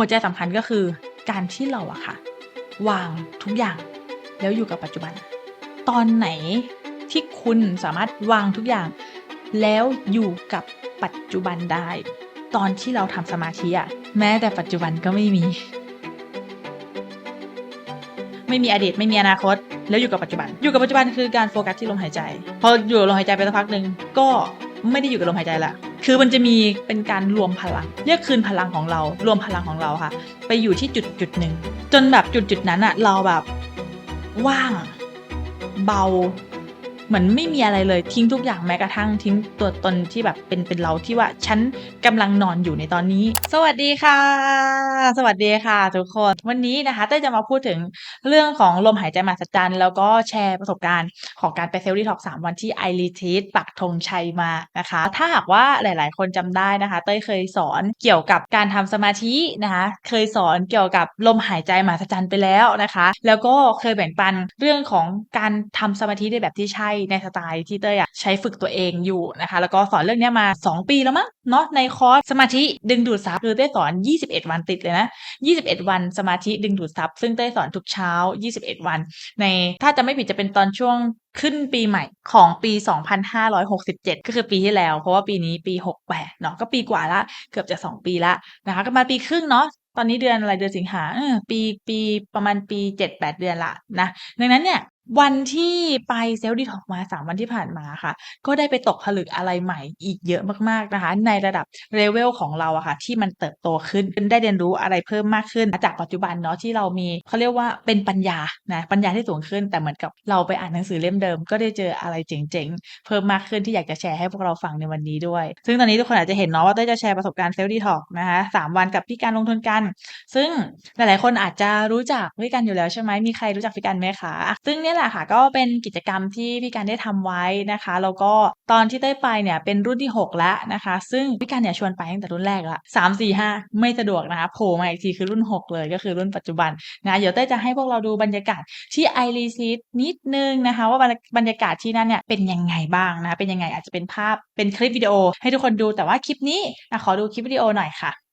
หัวใจสำคัญก็คือการที่เราอะค่ะ วางทุกอย่างแล้วอยู่กับปัจจุบัน ตอนไหนที่คุณสามารถวางทุกอย่าง แล้วอยู่กับปัจจุบันได้ ตอนที่เราทำสมาธิอะแม้แต่ปัจจุบันก็ไม่มี ไม่มีอดีตไม่มีอนาคต แล้วอยู่กับปัจจุบัน อยู่กับปัจจุบันคือการโฟกัสที่ลมหายใจ พออยู่ลมหายใจไปสักพักหนึ่งก็ไม่ได้อยู่กับลมหายใจละ คือมันจะมีเป็นการรวมพลัง เรียกคืนพลังของเรา รวมพลังของเราค่ะ ไปอยู่ที่จุดจุดหนึ่งจนแบบจุดจุดนั้นอะเราแบบว่างเบา เหมือนไม่มีอะไรเลยทิ้งทุกอย่างแม้กระทั่งทิ้งตัวตนที่แบบเป็นเป็นเราที่ว่าฉันกำลังนอนอยู่ในตอนนี้ สวัสดีค่ะ สวัสดีค่ะ ทุกคนวันนี้นะคะเต้จะมาพูดถึงเรื่องของลมหายใจมหัศจรรย์แล้วก็แชร์ประสบการณ์ของการไปเซลล์ดีท็อกสามวันที่ไอรีทีสปักธงชัยมานะคะ ถ้าหากว่าหลาย ๆ คนจำได้นะคะ เต้ยเคยสอนเกี่ยวกับการทำสมาธินะคะ เคยสอนเกี่ยวกับลมหายใจมหัศจรรย์ไปแล้วนะคะ แล้วก็เคยแบ่งปันเรื่องของการทำสมาธิในแบบที่ใช่ในสไตล์ที่เต้ยอะใช้ฝึกตัวเองอยู่นะคะ แล้วก็สอนเรื่องนี้มา 2 ปีแล้วมั้งเนาะในคอร์สสมาธิดึงดูดซับคือเต้ยสอน 21 วันติดเลยนะ 21 วันสมาธิดึงดูดซับซึ่งเต้ยสอนทุกเช้า 21 วัน ในถ้าจะไม่ผิดจะเป็นตอนช่วงขึ้นปีใหม่ของปี 2567 ก็คือปีที่แล้ว เพราะว่าปีนี้ปี 68 เนาะก็ปีกว่าละเกือบจะ 2 ปีละนะคะก็มาปีครึ่งเนาะตอนนี้เดือนอะไรเดือนสิงหาปีปีประมาณปี 7-8 เดือนละนะดังนั้นเนี่ย วันที่ไปเซลล์ดีท็อกมา 3 วันที่ผ่านมาค่ะ ก็ได้ไปตกผลึกอะไรใหม่อีกเยอะมากๆนะคะ ในระดับเลเวลของเราอะค่ะ ที่มันเติบโตขึ้นได้เรียนรู้อะไรเพิ่มมากขึ้น จากปัจจุบันเนาะที่เรามีเขาเรียกว่าเป็นปัญญานะปัญญาที่สูงขึ้น แต่เหมือนกับเราไปอ่านหนังสือเล่มเดิม ก็ได้เจออะไรเจ๋งๆ เพิ่มมากขึ้นที่อยากจะแชร์ให้พวกเราฟังในวันนี้ด้วย ซึ่งตอนนี้ทุกคนอาจจะเห็นเนาะว่าเต้จะแชร์ประสบการณ์เซลล์ดีท็อกนะคะสามวันกับพี่การลงทุนกัน ซึ่งหลายๆคนอาจจะรู้จักพี่กันอยู่แล้วใช่ไหมมีใครรู้จักพี่กันไหมคะซึ่งเนี่ยแหละค่ะ ก็เป็นกิจกรรมที่พี่การได้ทำไว้นะคะแล้วก็ตอนที่เต้ไปเนี่ยเป็นรุ่นที่ 6 แล้วนะคะ ซึ่งพี่การเนี่ยชวนไปตั้งแต่รุ่นแรกละสามสี่ห้าไม่สะดวกนะคะโผล่มาอีกทีคือรุ่น 6 เลยก็คือรุ่นปัจจุบันนะเดี๋ยวเต้จะให้พวกเราดูบรรยากาศที่ไอรีซีดนิดนึงนะคะ ว่าบรรยากาศที่นั่นเนี่ยเป็นยังไงบ้างนะเป็นยังไงอาจจะเป็นภาพเป็นคลิปวิดีโอ ให้ทุกคนดูแต่ว่าคลิปนี้นะขอดูคลิปวิดีโอหน่อยค่ะ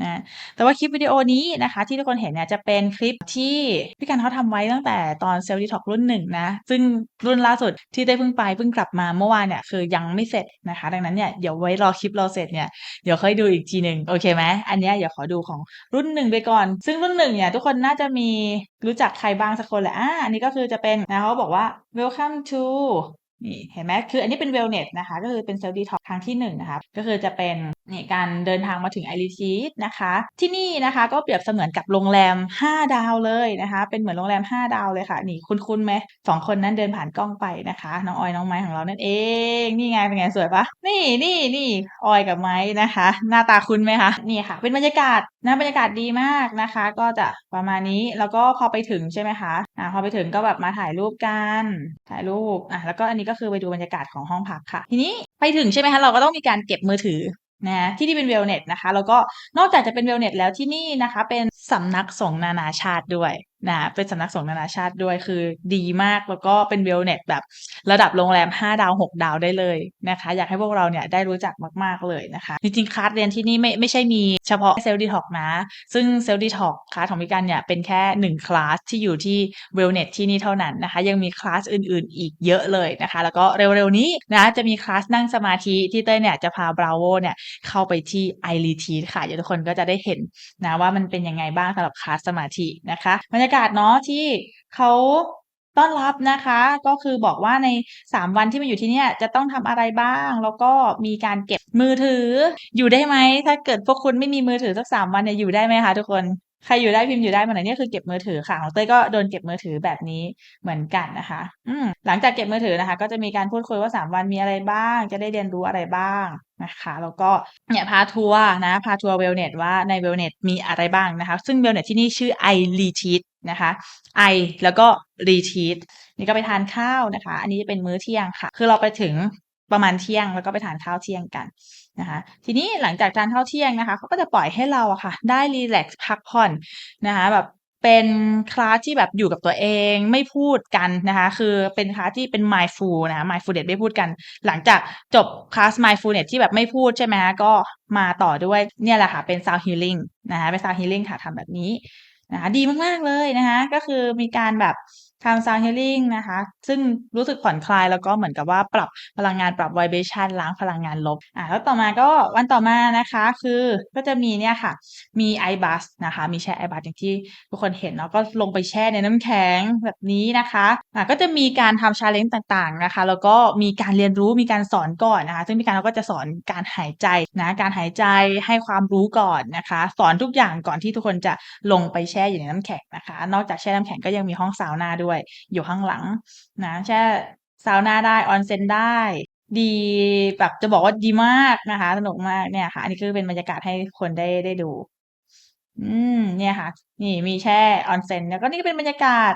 นะแต่ว่าคลิปวิดีโอนี้นะคะ ที่ทุกคนเห็นเนี่ยจะเป็นคลิปที่พี่กันเขาทำไว้ตั้งแต่ตอนเซลล์ดีท็อกรุ่นหนึ่งนะ ซึ่งรุ่นล่าสุดที่ได้เพิ่งไปเพิ่งกลับมาเมื่อวานเนี่ยคือยังไม่เสร็จนะคะ ดังนั้นเนี่ยเดี๋ยวไว้รอคลิปเราเสร็จเนี่ยเดี๋ยวค่อยดูอีกทีหนึ่งโอเคไหมอันนี้เดี๋ยวขอดูของรุ่นหนึ่งไปก่อน ซึ่งรุ่นหนึ่งเนี่ยทุกคนน่าจะมีรู้จักใครบ้างสักคนแหละอ่าอันนี้ก็คือจะเป็นนะเขาบอกว่า welcome to นี่เห็นไหมคืออันนี้เป็น wellness นะคะ ก็คือเป็นเซลล์ดีท็อกครั้งที่หนึ่งนะคะ ก็คือจะเป็นนี่การเดินทางมาถึงไอริชีสนะคะ ที่นี่นะคะก็เปรียบเสมือนกับโรงแรม 5 ดาวเลยนะคะ เป็นเหมือนโรงแรม 5 ดาวเลยค่ะ นี่คุ้นๆไหมสองคนนั้นเดินผ่านกล้องไปนะคะ น้องออยน้องไม้ของเรานั่นเอง นี่ไงเป็นไงสวยปะนี่นี่นี่ออยกับไม้นะคะ หน้าตาคุ้นไหมคะนี่ค่ะ เป็นบรรยากาศนะบรรยากาศดีมากนะคะ ก็จะประมาณนี้แล้วก็พอไปถึงใช่ไหมคะอ่าพอไปถึงก็แบบมาถ่ายรูปกันถ่ายรูปอะแล้วก็อันนี้ก็คือไปดูบรรยากาศของห้องพักค่ะ ทีนี้ไปถึงใช่ไหมคะเราก็ต้องมีการเก็บมือถือ นะที่นี่เป็นเวลเน็ตนะคะ แล้วก็นอกจากจะเป็นเวลเน็ตแล้วที่นี่นะคะ เป็น สำนักสงฆ์นานาชาติด้วยนะเป็นสำนักสงฆ์นานาชาติด้วยคือดีมากแล้วก็เป็นเวลเน็ตแบบระดับโรงแรม 5 ดาว 6 ดาวได้เลยนะคะ อยากให้พวกเราเนี่ยได้รู้จักมากๆเลยนะคะ จริงๆคลาสเรียนที่นี่ไม่ไม่ใช่มีเฉพาะเซลล์ดีท็อกนะ ซึ่งเซลล์ดีท็อกคลาสของพี่กันเนี่ยเป็นแค่หนึ่งคลาสที่อยู่ที่เวลเน็ตที่นี่เท่านั้นนะคะ ยังมีคลาสอื่นๆ อีกเยอะเลยนะคะ แล้วก็เร็วๆนี้นะจะมีคลาสนั่งสมาธิที่เต้ยเนี่ยจะพาบราโวเนี่ยเข้าไปที่ไอรีทีค่ะเดี๋ยวทุกคนก็จะได้เห็นนะว่ามันเป็นยังไงบ้างสำหรับคลาสสมาธินะคะบรรยากาศเนาะที่เขาต้อนรับนะคะก็คือบอกว่าใน 3 วันที่มาอยู่ที่เนี่ยจะต้องทำอะไรบ้าง แล้วก็มีการเก็บมือถืออยู่ได้ไหมถ้าเกิดพวกคุณไม่มีมือถือสักสามวันเนี่ยอยู่ได้ไหมคะทุกคน ใครอยู่ได้พิมพ์อยู่ได้มาไหนเนี่ยคือเก็บมือถือค่ะของเต้ยก็โดนเก็บมือถือแบบนี้เหมือนกันนะคะ อืหลังจากเก็บมือถือนะคะ ก็จะมีการพูดคุยว่า 3 วันมีอะไรบ้าง จะได้เรียนรู้อะไรบ้างนะคะ แล้วก็เนี่ยพาทัวร์นะพาทัวร์เวลเน็ตว่าในเวลเน็ตมีอะไรบ้างนะคะ ซึ่งเวลเน็ตที่นี่ชื่อ i r e t r e a t นะคะ i แล้วก็ retreat นี่ก็ไปทานข้าวนะคะ อันนี้จะเป็นมื้อเที่ยงค่ะ คือเราไปถึง ประมาณเที่ยงแล้วก็ไปทานข้าวเที่ยงกันนะคะ ทีนี้หลังจากทานข้าวเที่ยงนะคะเขาก็จะปล่อยให้เราอะค่ะ ได้รีแลกซ์พักผ่อนนะคะแบบเป็นคลาสที่แบบอยู่กับตัวเองไม่พูดกันนะคะ คือเป็นคลาสที่เป็น mindful นะ mindfulness ไม่พูดกัน หลังจากจบคลาส mindfulness ที่แบบไม่พูดใช่ไหมก็มาต่อด้วยเนี่ยแหละค่ะ เป็น sound healing นะคะเป็น sound healing ค่ะทำแบบนี้นะคะดีมาก ๆ เลยนะคะ ก็คือมีการแบบ ทำ sound healing นะคะ ซึ่งรู้สึกผ่อนคลายแล้วก็เหมือนกับว่าปรับพลังงานปรับ vibration ล้างพลังงานลบอะแล้วต่อมาก็วันต่อมานะคะ คือก็จะมีเนี่ยค่ะ มี i b u s นะคะ มีแช่ i b u s อย่างที่ทุกคนเห็นเนาะก็ลงไปแช่ในน้ำแข็งแบบนี้นะคะอะก็จะมีการทำชาเลนจ์ต่างๆนะคะ แล้วก็มีการเรียนรู้มีการสอนก่อนนะคะ ซึ่งมีการเราก็จะสอนการหายใจนะการหายใจให้ความรู้ก่อนนะคะ สอนทุกอย่างก่อนที่ทุกคนจะลงไปแช่อยู่ในน้ำแข็งนะคะ นอกจากแช่น้ำแข็งก็ยังมีห้องซาวน่าด้วยอยู่ข้างหลังนะแช่ซาวน่าได้ออนเซ็นได้ดีแบบจะบอกว่าดีมากนะคะ สนุกมากเนี่ยค่ะ อันนี้คือเป็นบรรยากาศให้คนได้ได้ดู อืม เนี่ยค่ะ นี่มีแช่ออนเซ็นแล้วก็นี่ก็เป็นบรรยากาศ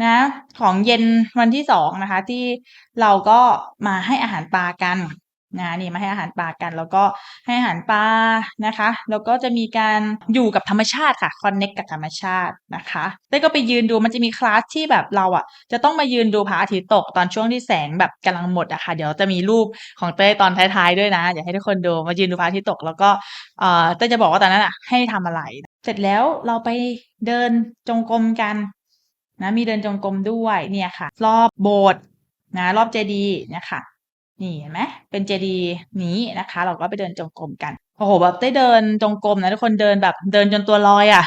นะ ของเย็นวันที่สองนะคะ ที่เราก็มาให้อาหารปลากัน นะนี่มาให้อาหารปลากัน แล้วก็ให้อาหารปลานะคะ แล้วก็จะมีการอยู่กับธรรมชาติค่ะคอนเน็กกับธรรมชาตินะคะเต้ก็ไปยืนดูมันจะมีคลาสที่แบบเราอะ จะต้องมายืนดูพระอาทิตย์ตกตอนช่วงที่แสงแบบกำลังหมดอะค่ะ เดี๋ยวจะมีรูปของเต้ตอนท้ายๆด้วยนะอยากให้ทุกคนดูมายืนดูพระอาทิตย์ตก แล้วก็เอ่อเต้จะบอกว่าตอนนั้นอะให้ทำอะไร เสร็จแล้วเราไปเดินจงกรมกันนะมีเดินจงกรมด้วยเนี่ยค่ะ รอบโบสถ์นะรอบเจดีย์เนี่ยค่ะ นี่เห็นไหมเป็นเจดีย์นี้นะคะ เราก็ไปเดินจงกรมกันโอ้โหแบบได้เดินจงกรมนะทุกคนเดินแบบเดินจนตัวลอยอะ่ะ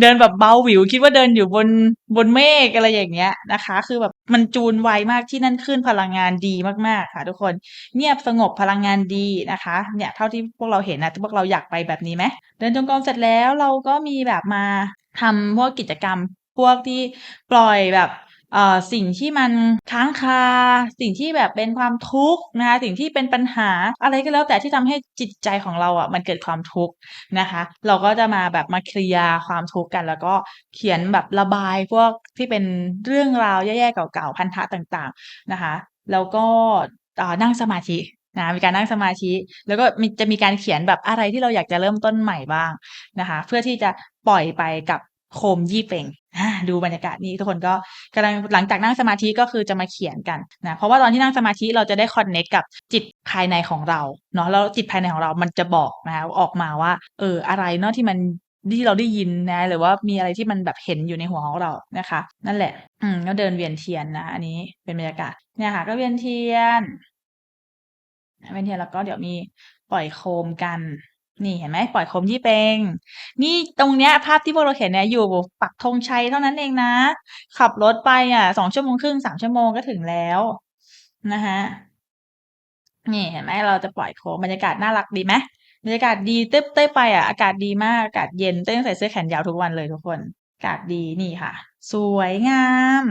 เดินแบบเบาหวิวคิดว่าเดินอยู่บนบนเมฆอะไรอย่างเงี้ยนะคะ คือแบบมันจูนไวมากที่นั่นขึ้นพลังงานดีมากๆค่ะ ทุกคนเงียบสงบพลังงานดีนะคะ เนี่ยเท่าที่พวกเราเห็นนะพวกเราอยากไปแบบนี้ไหมเดินจงกรมเสร็จแล้วเราก็มีแบบมาทำพวกกิจกรรมพวกที่ปล่อยแบบ สิ่งที่มันค้างคา สิ่งที่แบบเป็นความทุกข์นะคะสิ่งที่เป็นปัญหาอะไรก็แล้วแต่ที่ทำให้จิตใจของเราอะมันเกิดความทุกข์นะคะ เราก็จะมาแบบมาเคลียร์ความทุกข์กัน แล้วก็เขียนแบบระบายพวกที่เป็นเรื่องราวแย่ๆเก่าๆพันธะต่างๆนะคะ แล้วก็นั่งสมาธินะมีการนั่งสมาธิ แล้วก็มีจะมีการเขียนแบบอะไรที่เราอยากจะเริ่มต้นใหม่บ้างนะคะ เพื่อที่จะปล่อยไปกับโคมยี่เป่ง ดูบรรยากาศนี้ทุกคนก็กำลังหลังจากนั่งสมาธิก็คือจะมาเขียนกันนะเพราะว่าตอนที่นั่งสมาธิเราจะได้คอนเนคกับจิตภายในของเราเนาะแล้วจิตภายในของเรามันจะบอกนะออกมาว่า เอออะไรเนาะที่มันที่เราได้ยินนะ หรือว่ามีอะไรที่มันแบบเห็นอยู่ในหัวของเรานะคะ นั่นแหละ อืมก็เดินเวียนเทียนนะอันนี้เป็นบรรยากาศเนี่ยค่ะ ก็เวียนเทียนเวียนเทียนแล้วก็เดี๋ยวมีปล่อยโคมกัน นี่เห็นไหมปล่อยโคมยี่เปง นี่ตรงเนี้ย ภาพที่พวกเราเห็นเนี่ยอยู่ปักธงชัยเท่านั้นเองนะ ขับรถไปอะสองชั่วโมงครึ่งสามชั่วโมงก็ถึงแล้วนะคะนี่เห็นไหมเราจะปล่อยโคมบรรยากาศน่ารักดีไหมบรรยากาศดีเต้เต้ไปอะอากาศดีมากอากาศเย็นเติ้งใส่เสื้อแขนยาวทุกวันเลยทุกคนอากาศดีนี่ค่ะ สวยงาม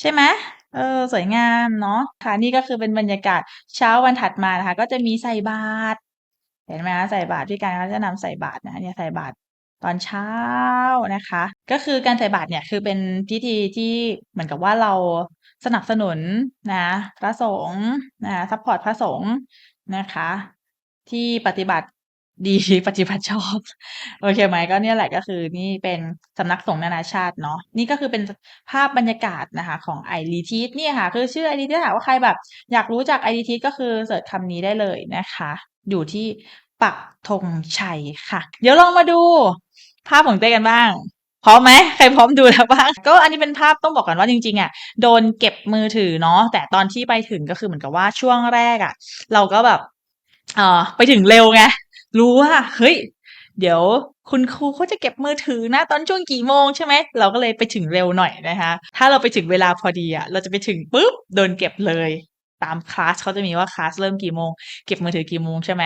ใช่ไหมเออสวยงามเนาะค่ะนี่ก็คือเป็นบรรยากาศเช้าวันถัดมานะคะ ก็จะมีใส่บาตร เห็นไหมคะใส่บาตรพี่การเขาจะนำใส่บาตรนะเนี่ยใส่บาตรตอนเช้านะคะ ก็คือการใส่บาตรเนี่ยคือเป็นพิธีที่เหมือนกับว่าเราสนับสนุนนะพระสงฆ์นะซัพพอร์ตพระสงฆ์นะคะ ที่ปฏิบัติ ดี ปฏิบัติชอบ โอเคไหม ก็เนี่ยแหละ ก็คือนี่เป็นสำนักสงฆ์นานาชาติเนาะ นี่ก็คือเป็นภาพบรรยากาศนะคะของไอรีทีสเนี่ยค่ะ คือชื่อไอรีทีสถามว่าใครแบบอยากรู้จักไอรีทีสก็คือเสิร์ชคำนี้ได้เลยนะคะ อยู่ที่ปักธงชัยค่ะ เดี๋ยวลองมาดู ภาพของเต้กันบ้าง พร้อมไหม ใครพร้อมดูแล้วบ้าง ก็อันนี้เป็นภาพต้องบอกก่อนว่าจริงๆอะโดนเก็บมือถือเนาะ แต่ตอนที่ไปถึงก็คือเหมือนกับว่าช่วงแรกอะ เราก็แบบเออไปถึงเร็วไง รู้ว่า เฮ้ย เดี๋ยวคุณครูเขาจะเก็บมือถือนะ ตอนช่วงกี่โมงใช่ไหม เราก็เลยไปถึงเร็วหน่อยนะคะ ถ้าเราไปถึงเวลาพอดีอะเราจะไปถึงปุ๊บโดนเก็บเลยตามคลาสเขาจะมีว่าคลาสเริ่มกี่โมง เก็บมือถือกี่โมงใช่ไหม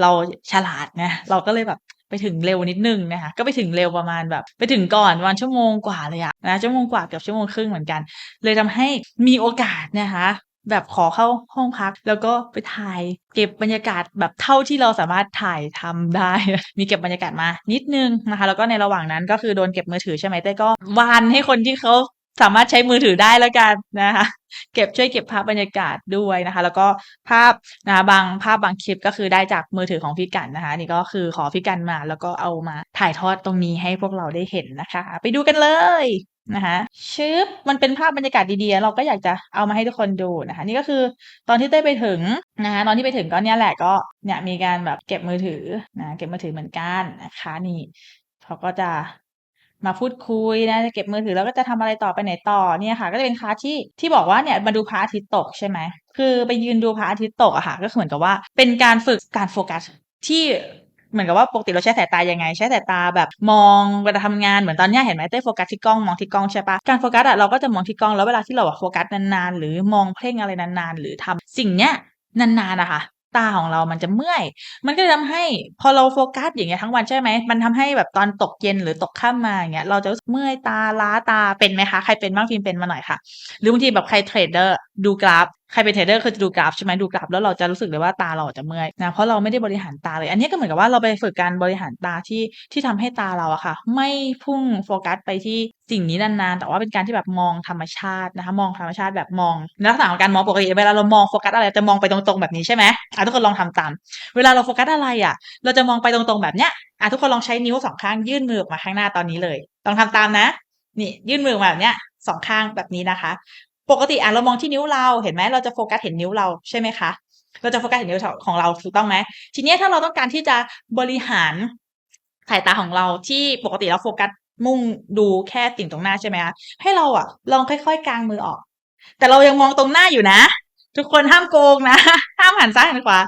เราฉลาดนะเราก็เลยแบบไปถึงเร็วนิดนึงนะคะก็ไปถึงเร็วประมาณแบบ ไปถึงก่อนวันชั่วโมงกว่าเลยอะนะชั่วโมงกว่าเกือบชั่วโมงครึ่งเหมือนกัน เลยทำให้มีโอกาสนะคะ แบบขอเข้าห้องพัก แล้วก็ไปถ่ายเก็บบรรยากาศแบบเท่าที่เราสามารถถ่ายทำได้ มีเก็บบรรยากาศมานิดนึงนะคะ แล้วก็ในระหว่างนั้นก็คือโดนเก็บมือถือใช่ไหมเต้ก็วานให้คนที่เขาสามารถใช้มือถือได้แล้วกันนะคะ เก็บช่วยเก็บภาพบรรยากาศด้วยนะคะ แล้วก็ภาพนะบางภาพบางคลิปก็คือได้จากมือถือของพี่กันนะคะ นี่ก็คือขอพี่กันมาแล้วก็เอามาถ่ายทอดตรงนี้ให้พวกเราได้เห็นนะคะ ไปดูกันเลย นะคะชึบมันเป็นภาพบรรยากาศดีๆ เราก็อยากจะเอามาให้ทุกคนดูนะคะ นี่ก็คือตอนที่เต้ไปถึงนะคะตอนที่ไปถึงก็เนี่ยแหละก็เนี่ยมีการแบบเก็บมือถือนะเก็บมือถือเหมือนกันนะคะนี่เขาก็จะมาพูดคุยนะจะเก็บมือถือแล้วก็จะทำอะไรต่อไปไหนต่อเนี่ยค่ะ ก็จะเป็นคลาสที่ที่บอกว่าเนี่ยมาดูพระอาทิตย์ตกใช่ไหมคือไปยืนดูพระอาทิตย์ตกอะค่ะ ก็คือเหมือนกับว่าเป็นการฝึกการโฟกัสที่ เหมือนกับว่าปกติเราใช้สายตายังไง ใช้สายตาแบบมองเวลาทำงานเหมือนตอนนี้เห็นไหมเต้โฟกัสที่กล้องมองที่กล้องใช่ปะการโฟกัสอะเราก็จะมองที่กล้องแล้วเวลาที่เราโฟกัสนานๆ หรือมองเพ่งอะไรนานๆ หรือทำสิ่งเนี้ยนานๆนะคะตาของเรามันจะเมื่อย มันก็จะทำให้พอเราโฟกัสอย่างเงี้ยทั้งวันใช่ไหม มันทำให้แบบตอนตกเย็นหรือตกค่ำมาอย่างเงี้ย เราจะรู้สึกเมื่อยตาล้าตาเป็นไหมคะ ใครเป็นบ้างพิมพ์เป็นมาหน่อยค่ะ หรือบางทีแบบใครเทรดเดอร์ดูกราฟ ใครเป็นเทรดเดอร์คือจะดูกราฟใช่ไหมดูกราฟแล้วเราจะรู้สึกเลยว่าตาเราจะเมื่อยนะเพราะเราไม่ได้บริหารตาเลย อันนี้ก็เหมือนกับว่าเราไปฝึกการบริหารตาที่ที่ทำให้ตาเราอะค่ะ ไม่พุ่งโฟกัสไปที่สิ่งนี้นานๆ แต่ว่าเป็นการที่แบบมองธรรมชาตินะคะ มองธรรมชาติแบบมองลักษณะของการมองปกติเวลาเรามองโฟกัสอะไรจะมองไปตรงๆแบบนี้ใช่ไหมอะทุกคนลองทำตามเวลาเราโฟกัสอะไรอะ เราจะมองไปตรงๆแบบเนี้ยอะทุกคนลองใช้นิ้วสองข้างยื่นมือออกมาข้างหน้าตอนนี้เลยลองทำตามนะ นี่ยื่นมือมาแบบเนี้ยสองข้างแบบนี้นะคะ ปกติอะเรามองที่นิ้วเราเห็นไหมเราจะโฟกัสเห็นนิ้วเราใช่ไหมคะเราจะโฟกัสเห็นนิ้วของเราถูกต้องไหมทีนี้ถ้าเราต้องการที่จะบริหารสายตาของเราที่ปกติเราโฟกัสมุ่งดูแค่สิ่งตรงหน้าใช่ไหมคะให้เราอะลองค่อย ๆกางมือออก แต่เรายังมองตรงหน้าอยู่นะ ทุกคนห้ามโกงนะ ห้ามหันซ้ายหันขวา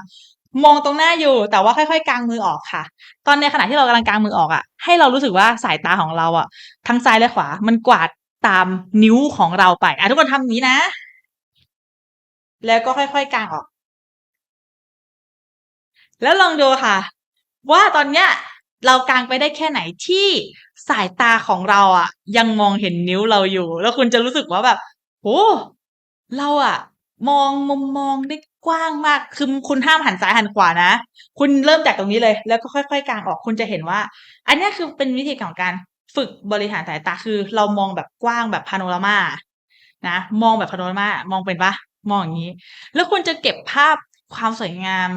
มองตรงหน้าอยู่ แต่ว่าค่อยๆกางมือออกค่ะ ตอนในขณะที่เรากำลังกางมือออกอะ ให้เรารู้สึกว่าสายตาของเราอะทั้งซ้ายและขวา มันกวาด ตามนิ้วของเราไป อะทุกคนทำอย่างนี้นะ แล้วก็ค่อยๆกางออก แล้วลองดูค่ะ ว่าตอนเนี้ยเรากางไปได้แค่ไหนที่สายตาของเราอะ ยังมองเห็นนิ้วเราอยู่ แล้วคุณจะรู้สึกว่าแบบโอ้เราอะ มองมุมมองได้กว้างมากคือคุณห้ามหันซ้ายหันขวานะ คุณเริ่มจากตรงนี้เลย แล้วก็ค่อยๆกางออกคุณจะเห็นว่า อันนี้คือเป็นวิธีของการ ฝึกบริหารสายตาคือ เรามองแบบกว้างแบบพาโนรามานะมองแบบพาโนรามามองเป็นปะมองอย่างนี้ แล้วคุณจะเก็บภาพความสวยงาม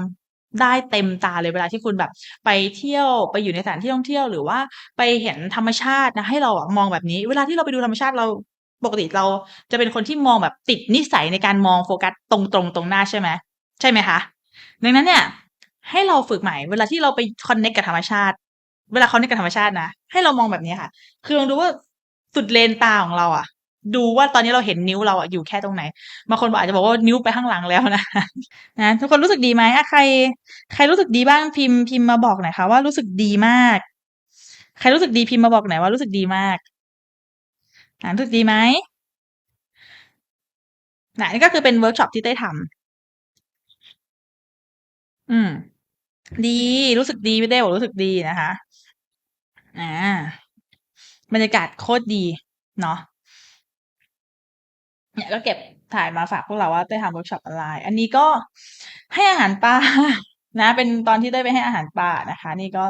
ได้เต็มตาเลยเวลาที่คุณแบบ ไปเที่ยวไปอยู่ในสถานที่ท่องเที่ยวหรือว่าไปเห็นธรรมชาตินะให้เราอะมองแบบนี้ เวลาที่เราไปดูธรรมชาติเราปกติเราจะเป็นคนที่มองแบบติดนิสัยในการมองโฟกัสตรงๆตรงหน้าใช่ไหมใช่ไหมคะดังนั้นเนี่ย ให้เราฝึกใหม่ เวลาที่เราไปคอนเนคกับธรรมชาติ เวลาคอนเนกับธรรมชาตินะ ให้เรามองแบบนี้ค่ะ คือลองดูว่าสุดเลนตาของเราอะดูว่าตอนนี้เราเห็นนิ้วเราอะอยู่แค่ตรงไหนบางคนอาจจะบอกว่านิ้วไปข้างหลังแล้วนะนะทุกคนรู้สึกดีไหมใคร ใครรู้สึกดีบ้างพิมพ์พิมพ์มาบอกหน่อยค่ะว่ารู้สึกดีมาก ใครรู้สึกดีพิมพ์มาบอกหน่อยว่ารู้สึกดีมากอ่ารู้สึกดีไหมนะนี่ก็คือเป็นเวิร์กช็อปที่ได้ทำอืม ดี รู้สึกดีพี่เต้บอกรู้สึกดีนะคะอ่าบรรยากาศโคตรดีเนาะเนี่ยก็เก็บถ่ายมาฝากพวกเราว่าได้ทำเวิร์กช็อปออนไลน์ อันนี้ก็ให้อาหารปลานะ เป็นตอนที่ได้ไปให้อาหารปลานะคะ นี่ก็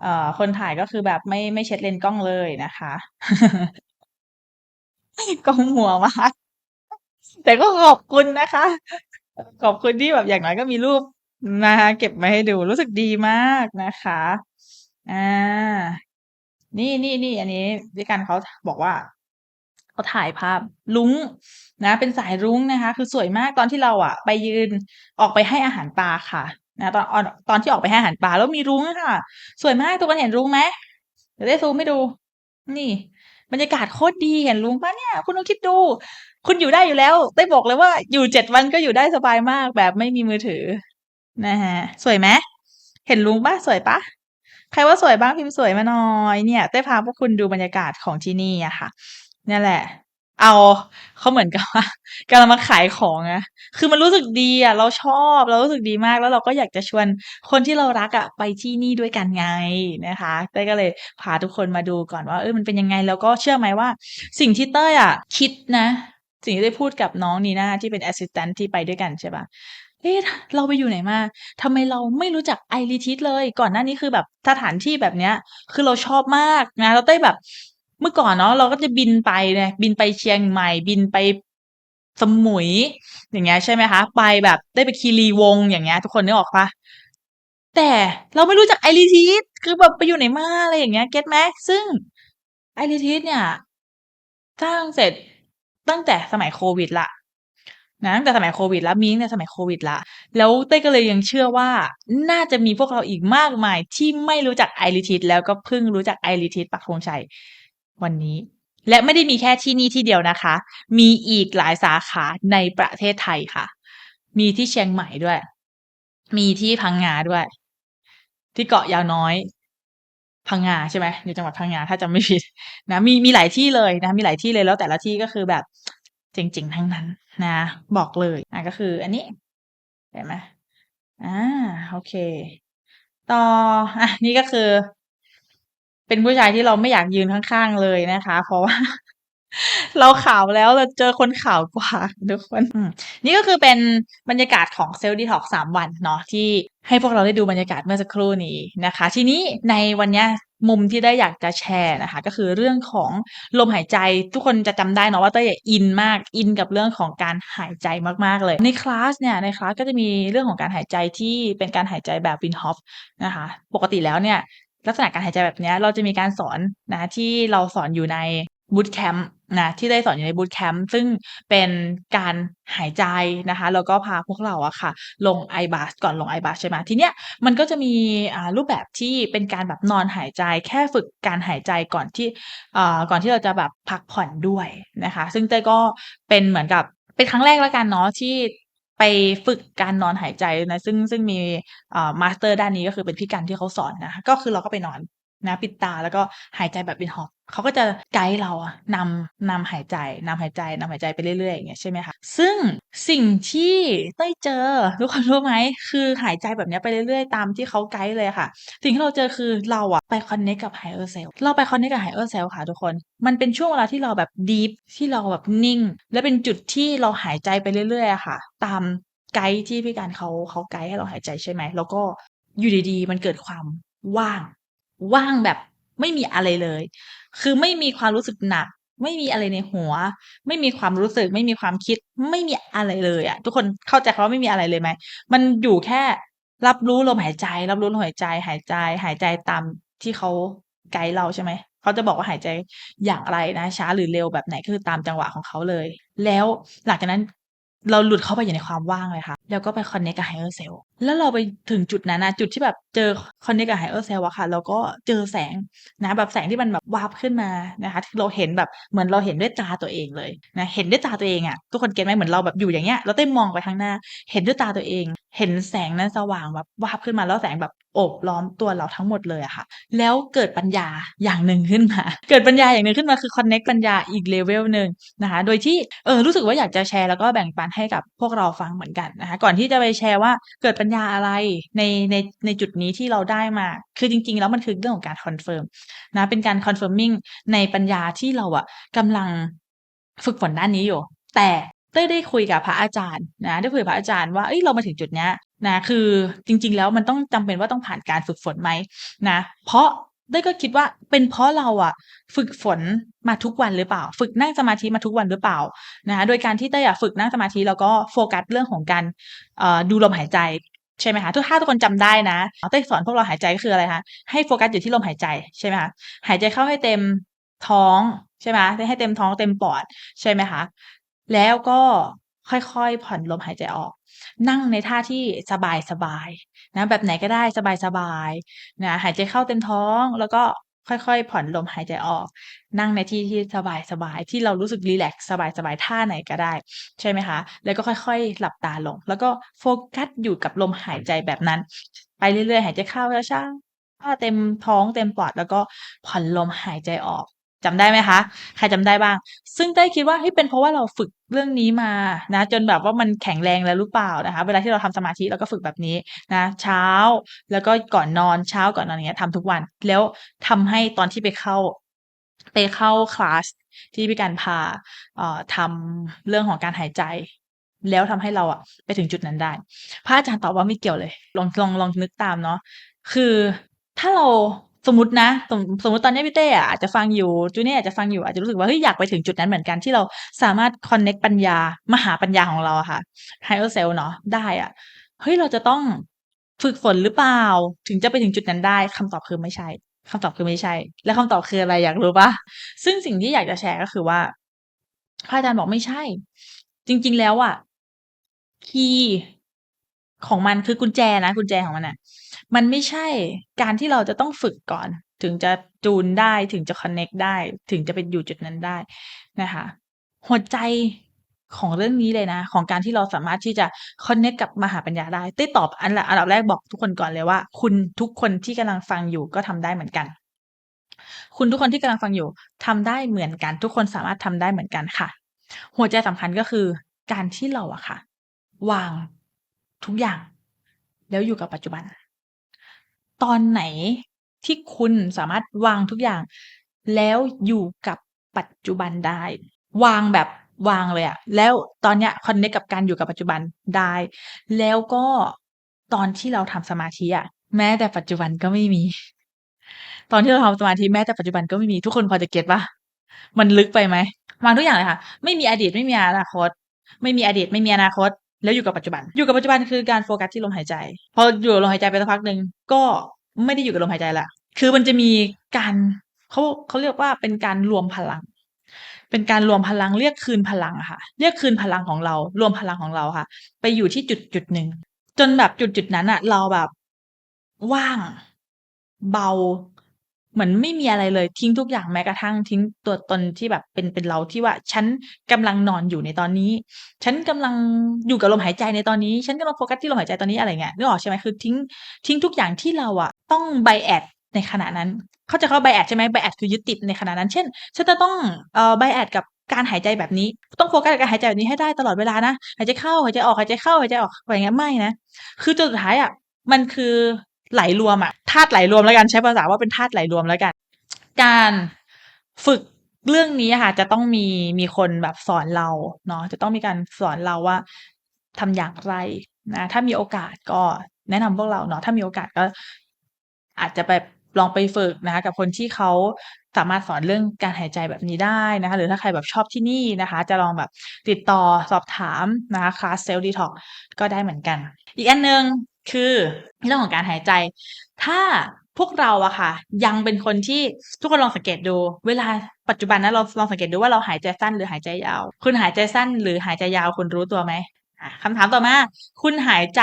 เอ่อคนถ่ายก็คือแบบไม่ไม่เช็ดเลนส์กล้องเลยนะคะกล้องมัวมากแต่ก็ขอบคุณนะคะ ขอบคุณที่แบบอย่างน้อยก็มีรูป นะคะเก็บมาให้ดูรู้สึกดีมากนะคะ อ่า นี่นี่นี่อันนี้ดิกันเขาบอกว่าเขาถ่ายภาพรุ้งนะ เป็นสายรุ้งนะคะ คือสวยมากตอนที่เราอะไปยืนออกไปให้อาหารปลาค่ะนะตอนตอนที่ออกไปให้อาหารปลาแล้วมีรุ้งค่ะ สวยมากทุกคนเห็นรุ้งไหมเดี๋ยวได้ซูมให้ดู นี่บรรยากาศโคตรดีเห็นรุ้งปะเนี่ย คุณลองคิดดู คุณอยู่ได้อยู่แล้วได้บอกเลยว่าอยู่เจ็ดวันก็อยู่ได้สบายมากแบบไม่มีมือถือ นะฮะ สวยไหมเห็นลุงปะสวยปะใครว่าสวยบ้างพิมพ์สวยมาหน่อยเนี่ยได้พาพวกคุณดูบรรยากาศของที่นี่อะค่ะนี่แหละ เอาเขาเหมือนกับว่ากำลังมาขายของอะคือมันรู้สึกดีอะเราชอบเรารู้สึกดีมากแล้วเราก็อยากจะชวนคนที่เรารักอะไปที่นี่ด้วยกันไงนะคะเต้ก็เลยพาทุกคนมาดูก่อนว่าเออมันเป็นยังไงแล้วก็เชื่อไหมว่า สิ่งที่เต้ยอะคิดนะ สิ่งที่ได้พูดกับน้องนีน่าที่เป็นแอสซิสแตนที่ไปด้วยกันใช่ปะ เอ๊ะเราไปอยู่ไหนมาทำไมเราไม่รู้จักไอริทิสเลย ก่อนหน้านี้คือแบบสถานที่แบบเนี้ย คือเราชอบมากนะเราเต้แบบ เมื่อก่อนเนาะเราก็จะบินไปเนี่ยบินไปเชียงใหม่ บินไปสมุย อย่างเงี้ยใช่ไหมคะ ไปแบบได้ไปคีรีวงอย่างเงี้ย ทุกคนนึกออกปะแต่เราไม่รู้จักไอริทีสคือแบบไปอยู่ไหนมาอะไรอย่างเงี้ยเก็ตไหมซึ่งไอริทีสเนี่ยสร้างเสร็จตั้งแต่สมัยโควิดละ นะตั้งแต่สมัยโควิดแล้วมีตั้งแต่สมัยโควิดละแล้วเต้ก็เลยยังเชื่อว่า น่าจะมีพวกเราอีกมากมายที่ไม่รู้จักไอริทิสแล้วก็เพิ่งรู้จักไอริทิสปักธงชัยวันนี้ และไม่ได้มีแค่ที่นี่ที่เดียวนะคะ มีอีกหลายสาขาในประเทศไทยค่ะ มีที่เชียงใหม่ด้วย มีที่พังงาด้วย ที่เกาะยาวน้อยพังงาใช่ไหมอยู่จังหวัดพังงาถ้าจำไม่ผิดนะมีมีหลายที่เลยนะมีหลายที่เลยแล้วแต่ละที่ก็คือแบบ เจ๋งๆ ทั้งนั้นนะ บอกเลยอะก็คืออันนี้เห็นไหมอ่าโอเค ต่ออะนี่ก็คือ เป็นผู้ชายที่เราไม่อยากยืนข้างๆเลยนะคะ เพราะว่า เราขาวแล้วเราเจอคนขาวกว่าทุกคนนี่ก็คือเป็นบรรยากาศของเซลล์ดีท็อกสามวันเนาะที่ให้พวกเราได้ดูบรรยากาศเมื่อสักครู่นี้นะคะ ทีนี้ในวันนี้ มุมที่ได้อยากจะแชร์นะคะ ก็คือเรื่องของลมหายใจทุกคนจะจำได้เนาะว่าเต้ยอินมากอินกับเรื่องของการหายใจมากๆเลย ในคลาสเนี่ยในคลาสก็จะมีเรื่องของการหายใจที่เป็นการหายใจแบบวินฮอฟนะคะ ปกติแล้วเนี่ยลักษณะการหายใจแบบเนี้ยเราจะมีการสอนนะที่เราสอนอยู่ใน บูตแคมป์นะที่ได้สอนอยู่ในบูตแคมป์ซึ่งเป็นการหายใจนะคะ แล้วก็พาพวกเราอะค่ะ ลงไอบาสก่อนลงไอบาสใช่ไหมทีเนี้ยมันก็จะมีรูปแบบที่เป็นการแบบนอนหายใจแค่ฝึกการหายใจก่อนที่อ่าก่อนที่เราจะแบบพักผ่อนด้วยนะคะ ซึ่งเต้ก็เป็นเหมือนกับเป็นครั้งแรกแล้วกันเนาะที่ไปฝึกการนอนหายใจนะซึ่งซึ่งมีมาสเตอร์ด้านนี้ก็คือเป็นพี่กันที่เขาสอนนะคะก็คือเราก็ไปนอนนะปิดตาแล้วก็หายใจแบบเป็นหอบ เขาก็จะไกด์เราอะนำนำหายใจนำหายใจนำหายใจไปเรื่อยๆอย่างเงี้ยใช่ไหมคะซึ่งสิ่งที่เต้ยเจอทุกคนรู้ไหมคือหายใจแบบเนี้ยไปเรื่อยๆ ตามที่เขาไกด์เลยค่ะ สิ่งที่เราเจอคือเราอะไปคอนเนคกับไฮเออร์เซลเราไปคอนเนคกับไฮเออร์เซลค่ะทุกคน มันเป็นช่วงเวลาที่เราแบบดีฟที่เราแบบนิ่ง และเป็นจุดที่เราหายใจไปเรื่อยๆค่ะ ตามไกด์ที่พี่การเขาเขาไกด์ให้เราหายใจใช่ไหมแล้วก็อยู่ดีๆ มันเกิดความว่าง ว่างแบบไม่มีอะไรเลย คือไม่มีความรู้สึกหนัก ไม่มีอะไรในหัว ไม่มีความรู้สึก ไม่มีความคิด ไม่มีอะไรเลยอะทุกคนเข้าใจคำว่าไม่มีอะไรเลยไหมมันอยู่แค่รับรู้ลมหายใจ รับรู้ลมหายใจ หายใจ หายใจตามที่เขาไกด์เราใช่ไหมเขาจะบอกว่าหายใจอย่างไรนะ ช้าหรือเร็วแบบไหนก็คือตามจังหวะของเขาเลย แล้วหลังจากนั้น เราหลุดเข้าไปอยู่ในความว่างเลยค่ะ แล้วก็ไปคอนเนคกับไฮเออร์เซลแล้วเราไปถึงจุดนั้นนะจุดที่แบบเจอคอนเนคกับไฮเออร์เซลอะค่ะ แล้วก็เจอแสงนะแบบแสงที่มันแบบวาบขึ้นมานะคะเราเห็นแบบเหมือนเราเห็นด้วยตาตัวเองเลยนะเห็นด้วยตาตัวเองอะทุกคนเก็ตไหมเหมือนเราแบบอยู่อย่างเงี้ยเราเต้มองไปข้างหน้า เห็นด้วยตาตัวเอง เห็นแสงนั้นสว่างแบบวาบขึ้นมาแล้วแสงแบบ โอบล้อมตัวเราทั้งหมดเลยอะค่ะ แล้วเกิดปัญญาอย่างหนึ่งขึ้นมา เกิดปัญญาอย่างหนึ่งขึ้นมาคือคอนเน็กปัญญาอีกเลเวลหนึ่งนะคะ โดยที่เออรู้สึกว่าอยากจะแชร์แล้วก็แบ่งปันให้กับพวกเราฟังเหมือนกันนะคะ ก่อนที่จะไปแชร์ว่าเกิดปัญญาอะไรในในในจุดนี้ที่เราได้มา คือจริง ๆ แล้วมันคือเรื่องของการคอนเฟิร์มนะเป็นการคอนเฟิร์มมิ่งในปัญญาที่เราอะกำลังฝึกฝนด้านนี้อยู่ แต่ได้ได้คุยกับพระอาจารย์นะได้คุยกับพระอาจารย์ว่าเอ้ยเรามาถึงจุดเนี้ย นะคือจริง ๆ แล้วมันต้องจำเป็นว่าต้องผ่านการฝึกฝนไหมนะ เพราะได้ก็คิดว่าเป็นเพราะเราอะฝึกฝนมาทุกวันหรือเปล่า ฝึกนั่งสมาธิมาทุกวันหรือเปล่านะคะโดยการที่เต้อยากฝึกนั่งสมาธิแล้วก็โฟกัสเรื่องของการดูลมหายใจใช่ไหมคะทุกท่าทุกคนจำได้นะเต้สอนพวกเราหายใจก็คืออะไรคะให้โฟกัสอยู่ที่ลมหายใจใช่ไหมคะหายใจเข้าให้เต็มท้องใช่ไหมให้เต็มท้องเต็มปอดใช่ไหมคะแล้วก็ค่อยๆผ่อนลมหายใจออก นั่งในท่าที่สบายๆนะแบบไหนก็ได้สบายๆนะหายใจเข้าเต็มท้องแล้วก็ค่อยๆ ผ่อนลมหายใจออก นั่งในที่ที่สบายๆ ที่เรารู้สึกรีแลกซ์สบายๆ ท่าไหนก็ได้ ใช่ไหมคะ แล้วก็ค่อยๆ หลับตาลง แล้วก็โฟกัสอยู่กับลมหายใจแบบนั้น ไปเรื่อยๆ หายใจเข้าช้าๆเต็มท้องเต็มปอด แล้วก็ผ่อนลมหายใจออก จำได้ไหมคะ ใครจำได้บ้าง ซึ่งได้คิดว่าเฮ้ยเป็นเพราะว่าเราฝึกเรื่องนี้มานะ จนแบบว่ามันแข็งแรงแล้วหรือเปล่านะคะ เวลาที่เราทำสมาธิเราก็ฝึกแบบนี้นะ เช้า แล้วก็ก่อนนอนเช้าก่อนนอนอย่างเงี้ยทำทุกวัน แล้วทำให้ตอนที่ไปเข้า ไปเข้าคลาสที่พี่การพาเอ่อทำเรื่องของการหายใจ แล้วทำให้เราอะไปถึงจุดนั้นได้พระอาจารย์ตอบว่าไม่เกี่ยวเลย ลองลองลองนึกตามเนาะคือถ้าเรา สมมตินะสมสมมติตอนนี้พี่เต้อะอาจจะฟังอยู่จูเน่อาจจะฟังอยู่อาจจะรู้สึกว่าเฮ้ยอยากไปถึงจุดนั้นเหมือนกันที่เราสามารถ connect ปัญญามหาปัญญาของเราค่ะ higher self เนาะได้อะเฮ้ยเราจะต้องฝึกฝนหรือเปล่า ถึงจะไปถึงจุดนั้นได้คำตอบคือไม่ใช่คำตอบคือไม่ใช่ และคำตอบคืออะไรอยากรู้ปะซึ่งสิ่งที่อยากจะแชร์ก็คือว่าพระอาจารย์บอกไม่ใช่ จริง ๆ แล้วอะคีย์ของมันคือกุญแจนะกุญแจของมันอะ มันไม่ใช่การที่เราจะต้องฝึกก่อน ถึงจะจูนได้ถึงจะ connect ได้ ถึงจะไปอยู่จุดนั้นได้นะคะหัวใจของเรื่องนี้เลยนะ ของการที่เราสามารถที่จะ connect กับมหาปัญญาได้ได้ตอบอันละอันดับแรกบอกทุกคนก่อนเลยว่า คุณทุกคนที่กำลังฟังอยู่ก็ทำได้เหมือนกัน คุณทุกคนที่กำลังฟังอยู่ทำได้เหมือนกัน ทุกคนสามารถทำได้เหมือนกันค่ะ หัวใจสำคัญก็คือ การที่เราอะค่ะ วางทุกอย่าง แล้วอยู่กับปัจจุบัน ตอนไหนที่คุณสามารถวางทุกอย่าง แล้วอยู่กับปัจจุบันได้ วางแบบวางเลยอะแล้วตอนเนี้ยคอนเนคกับการอยู่กับปัจจุบันได้ แล้วก็ตอนที่เราทำสมาธิอะแม้แต่ปัจจุบันก็ไม่มี ตอนที่เราทำสมาธิแม้แต่ปัจจุบันก็ไม่มีทุกคนพอจะเก็ตปะมันลึกไปไหมวางทุกอย่างเลยค่ะ ไม่มีอดีตไม่มีอนาคต ไม่มีอดีตไม่มีอนาคต แล้วอยู่กับปัจจุบัน อยู่กับปัจจุบันคือการโฟกัสที่ลมหายใจ พออยู่ลมหายใจไปสักพักหนึ่งก็ไม่ได้อยู่กับลมหายใจละ คือมันจะมีการเขาเขาเรียกว่าเป็นการรวมพลัง เป็นการรวมพลังเรียกคืนพลังอะค่ะ เรียกคืนพลังของเรา รวมพลังของเราค่ะ ไปอยู่ที่จุดจุดหนึ่งจนแบบจุดจุดนั้นอะเราแบบว่าง เบา เหมือนไม่มีอะไรเลยทิ้งทุกอย่างแม้กระทั่งทิ้งตัวตนที่แบบเป็นเป็นเราที่ว่า ฉันกำลังนอนอยู่ในตอนนี้ ฉันกำลังอยู่กับลมหายใจในตอนนี้ ฉันกำลังโฟกัสที่ลมหายใจตอนนี้อะไรเงี้ยนึกออกใช่ไหมคือทิ้งทิ้งทุกอย่างที่เราอะต้องไบแอดในขณะนั้น เขาจะเข้าไบแอดใช่ไหมไบแอดคือยึดติดในขณะนั้น เช่น ฉันจะต้องเอ่อไบแอดกับการหายใจแบบนี้ ต้องโฟกัสกับการหายใจแบบนี้ให้ได้ตลอดเวลานะ หายใจเข้า หายใจออก หายใจเข้า หายใจออก อะไรเงี้ยไม่นะ คือจนสุดท้ายอะมันคือ ไหลรวมอะธาตุไหลรวมแล้วกันใช้ภาษาว่าเป็นธาตุไหลรวมแล้วกัน การฝึกเรื่องนี้ค่ะ จะต้องมีมีคนแบบสอนเราเนาะจะต้องมีการสอนเราว่าทำอย่างไรนะถ้ามีโอกาสก็แนะนำพวกเราเนาะถ้ามีโอกาสก็ อาจจะไปลองไปฝึกนะคะ กับคนที่เขาสามารถสอนเรื่องการหายใจแบบนี้ได้นะคะ หรือถ้าใครแบบชอบที่นี่นะคะ จะลองแบบติดต่อสอบถามนะคะคลาสเซลล์ดีท็อกก็ได้เหมือนกัน อีกอันหนึ่ง คือเรื่องของการหายใจ ถ้าพวกเราอะค่ะ ยังเป็นคนที่ทุกคนลองสังเกตดู เวลาปัจจุบันนะเราลองสังเกตดูว่าเราหายใจสั้นหรือหายใจยาว คุณหายใจสั้นหรือหายใจยาวคุณรู้ตัวไหมคำถามต่อมา คุณหายใจ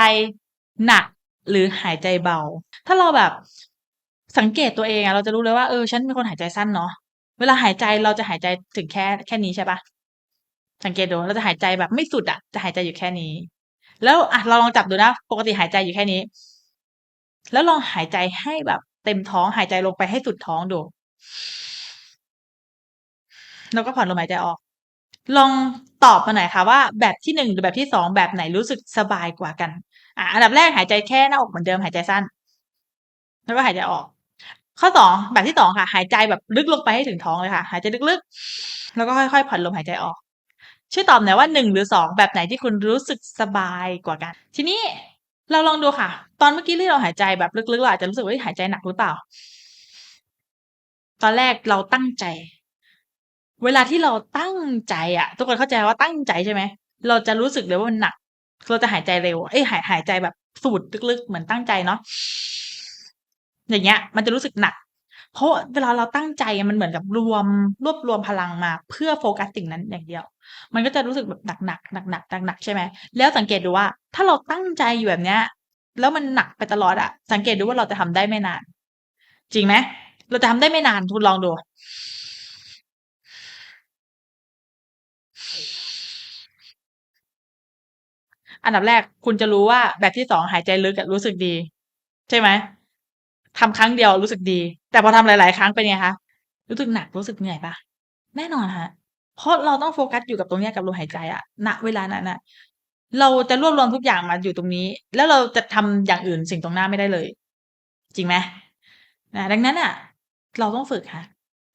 หนักหรือหายใจเบา ถ้าเราแบบสังเกตตัวเองอะเราจะรู้เลยว่าเออฉันเป็นคนหายใจสั้นเนาะเวลาหายใจเราจะหายใจถึงแค่แค่นี้ใช่ปะสังเกตดูเราจะหายใจแบบไม่สุดอะจะหายใจอยู่แค่นี้ แล้วอะเราลองจับดูนะ ปกติหายใจอยู่แค่นี้ แล้วลองหายใจให้แบบ เต็มท้องหายใจลงไปให้สุดท้องดูแล้วก็ผ่อนลมหายใจออก ลองตอบมาหน่อยค่ะว่าแบบที่หนึ่งหรือแบบที่สองแบบไหนรู้สึกสบายกว่ากัน อะอันดับแรกหายใจแค่หน้าอกเหมือนเดิมหายใจสั้น แล้วก็หายใจออก ข้อสองแบบที่สองค่ะ หายใจแบบลึกลงไปให้ถึงท้องเลยค่ะ หายใจลึกๆ แล้วก็ค่อยๆผ่อนลมหายใจออก ช่วยตอบหน่อยว่าหนึ่งหรือสองแบบไหนที่คุณรู้สึกสบายกว่ากัน ทีนี้เราลองดูค่ะ ตอนเมื่อกี้ที่เราหายใจแบบลึกๆเราอาจจะรู้สึกว่าหายใจหนักหรือเปล่า ตอนแรกเราตั้งใจ เวลาที่เราตั้งใจอะทุกคนเข้าใจว่าตั้งใจใช่ไหมเราจะรู้สึกเลยว่ามันหนัก เราจะหายใจเร็ว เอ้ยหายหายใจแบบสูดลึกๆ เหมือนตั้งใจเนาะอย่างเงี้ย มันจะรู้สึกหนัก เพราะเวลาเราตั้งใจมันเหมือนกับรวมรวบรวมพลังมา เพื่อโฟกัสสิ่งนั้นอย่างเดียว มันก็จะรู้สึกแบบหนักหนักหนักหนักหนักหนักใช่ไหมแล้วสังเกตดูว่า ถ้าเราตั้งใจอยู่แบบเนี้ย แล้วมันหนักไปตลอดอะสังเกตดูว่าเราจะทำได้ไม่นาน จริงไหมเราจะทำได้ไม่นานคุณลองดูอันดับแรกคุณจะรู้ว่าแบบที่สองหายใจลึกรู้สึกดี ใช่ไหมทำครั้งเดียวรู้สึกดี แต่พอทำหลาย ๆ ครั้งเป็นไงคะรู้สึกหนักรู้สึกเหนื่อยปะแน่นอนฮะเพราะเราต้องโฟกัสอยู่กับตรงนี้กับลมหายใจอะณเวลานั้นอะเราจะรวบรวมทุกอย่างมาอยู่ตรงนี้ แล้วเราจะทำอย่างอื่นสิ่งตรงหน้าไม่ได้เลย จริงไหมนะดังนั้นอะเราต้องฝึกค่ะ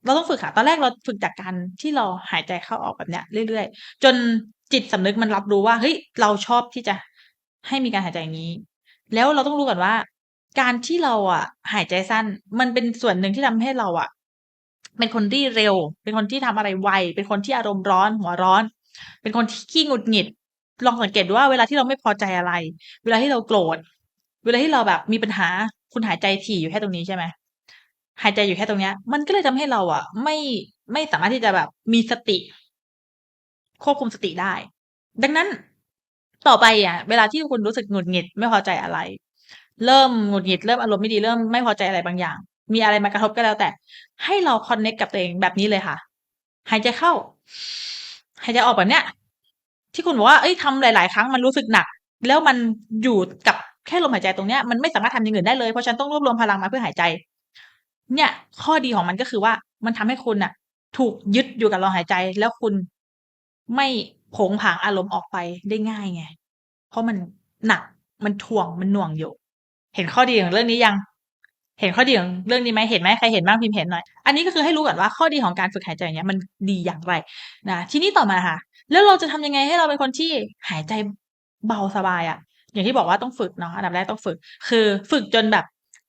เราต้องฝึกค่ะ ตอนแรกเราฝึกจากการที่เราหายใจเข้าออกแบบเนี้ยเรื่อย ๆ จนจิตสำนึกมันรับรู้ว่าเฮ้ยเราชอบที่จะให้มีการหายใจอย่างนี้ แล้วเราต้องรู้ก่อนว่า การที่เราอะ หายใจสั้น มันเป็นส่วนหนึ่งที่ทำให้เราอะ เป็นคนที่เร็ว เป็นคนที่ทำอะไรไว เป็นคนที่อารมณ์ร้อน หัวร้อน เป็นคนที่ขี้หงุดหงิด ลองสังเกตดูว่าเวลาที่เราไม่พอใจอะไร เวลาที่เราโกรธ เวลาที่เราแบบมีปัญหา คุณหายใจถี่อยู่แค่ตรงนี้ใช่ไหมหายใจอยู่แค่ตรงเนี้ย มันก็เลยทำให้เราอะ ไม่ไม่สามารถที่จะแบบมีสติ ควบคุมสติได้ ดังนั้นต่อไปอะ เวลาที่คุณรู้สึกหงุดหงิดไม่พอใจอะไร เริ่มหงุดหงิดเริ่มอารมณ์ไม่ดีเริ่มไม่พอใจอะไรบางอย่าง มีอะไรมากระทบก็แล้วแต่ ให้เราคอนเน็กกับตัวเองแบบนี้เลยค่ะ หายใจเข้า หายใจออกแบบเนี้ย ที่คุณบอกว่าเฮ้ยทำหลาย ๆ ครั้งมันรู้สึกหนัก แล้วมันอยู่กับแค่ลมหายใจตรงเนี้ยมันไม่สามารถทำอย่างอื่นได้เลยเพราะฉันต้องรวบรวมพลังมาเพื่อหายใจ เนี่ย ข้อดีของมันก็คือว่ามันทำให้คุณน่ะ ถูกยึดอยู่กับลมหายใจแล้วคุณไม่ผงผางอารมณ์ออกไปได้ง่ายไง เพราะมันหนักมันถ่วงมันหน่วงอยู่ เห็นข้อดีของเรื่องนี้ยัง?เห็นข้อดีของเรื่องนี้ไหม?เห็นไหม?ใครเห็นบ้างพิมพ์เห็นหน่อย อันนี้ก็คือให้รู้ก่อนว่าข้อดีของการฝึกหายใจอย่างเงี้ยมันดีอย่างไรนะทีนี้ต่อมาค่ะ แล้วเราจะทำยังไงให้เราเป็นคนที่หายใจเบาสบายอะอย่างที่บอกว่าต้องฝึกเนาะอันดับแรกต้องฝึก คือฝึกจนแบบ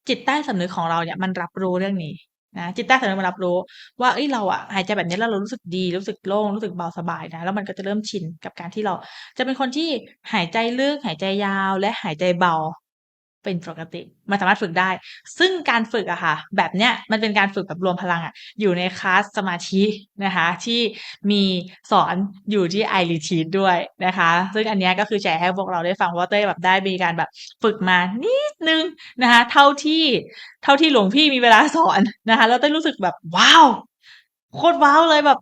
จิตใต้สำนึกของเราเนี่ยมันรับรู้เรื่องนี้นะจิตใต้สำนึกมันรับรู้ว่าเฮ้ยเราอะหายใจแบบนี้แล้วเรารู้สึกดีรู้สึกโล่งรู้สึกเบาสบายนะแล้วมันก็จะเริ่มชินกับการที่เรา จะเป็นคนที่หายใจลึกหายใจยาวและหายใจเบา เป็นปกติ มันสามารถฝึกได้ ซึ่งการฝึกอะค่ะ แบบเนี้ยมันเป็นการฝึกแบบรวมพลังอะอยู่ในคลาสสมาธินะคะ ที่มีสอนอยู่ที่ iRetreat ด้วยนะคะ ซึ่งอันนี้ก็คือแชร์ให้พวกเราได้ฟังว่าเต้แบบได้มีการแบบฝึกมานิดนึงนะคะ เท่าที่เท่าที่หลวงพี่มีเวลาสอนนะคะ แล้วเต้รู้สึกแบบว้าว!โคตรว้าวเลยแบบ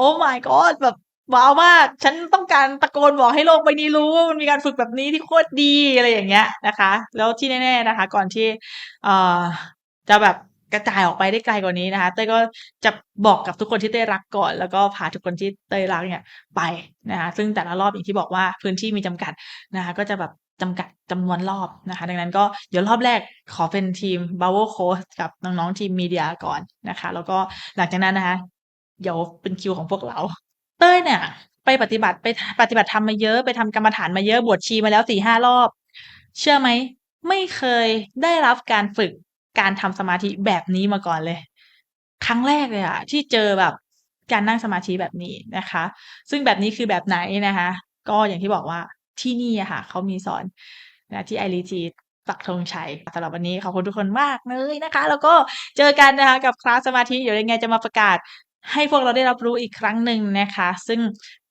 Oh my God แบบ ว้าวมากฉันต้องการตะโกนบอกให้โลกใบนี้รู้ว่ามันมีการฝึกแบบนี้ที่โคตรดีอะไรอย่างเงี้ยนะคะ แล้วที่แน่ๆนะคะ ก่อนที่เอ่อจะแบบกระจายออกไปได้ไกลกว่านี้นะคะ เต้ยก็จะบอกกับทุกคนที่เต้ยรักก่อน แล้วก็พาทุกคนที่เต้ยรักเนี่ยไปนะคะ ซึ่งแต่ละรอบอย่างที่บอกว่าพื้นที่มีจำกัดนะคะ ก็จะแบบจำกัดจำนวนรอบนะคะ ดังนั้นก็เดี๋ยวรอบแรกขอเป็นทีม Power Coach กับน้องๆทีม Media ก่อนนะคะ แล้วก็หลังจากนั้นนะคะ เดี๋ยวเป็นคิวของพวกเรา เต้ยเนี่ย ไปปฏิบัติไปปฏิบัติธรรมมาเยอะไปทำกรรมฐานมาเยอะบวชชีมาแล้ว4-5รอบ เชื่อไหม?ไม่เคยได้รับการฝึกการทำสมาธิแบบนี้มาก่อนเลย ครั้งแรกเลยอะที่เจอแบบการนั่งสมาธิแบบนี้นะคะ ซึ่งแบบนี้คือแบบไหนนะคะ ก็อย่างที่บอกว่าที่นี่อะค่ะเขามีสอนนะที่ iRetreat ปักธงชัยสำหรับวันนี้ขอบคุณทุกคนมากเลยนะคะ แล้วก็เจอกันนะคะกับคลาสสมาธิเดี๋ยวยังไงจะมาประกาศ ให้พวกเราได้รับรู้อีกครั้งหนึ่งนะคะ ซึ่ง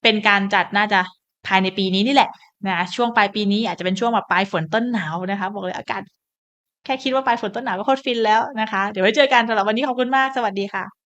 เป็นการจัดน่าจะภายในปีนี้นี่แหละนะช่วงปลายปีนี้อาจจะเป็นช่วงแบบปลายฝนต้นหนาวนะคะ บอกเลยอากาศแค่คิดว่าปลายฝนต้นหนาวก็โคตรฟินแล้วนะคะ เดี๋ยวไว้เจอกันสำหรับวันนี้ขอบคุณมากสวัสดีค่ะ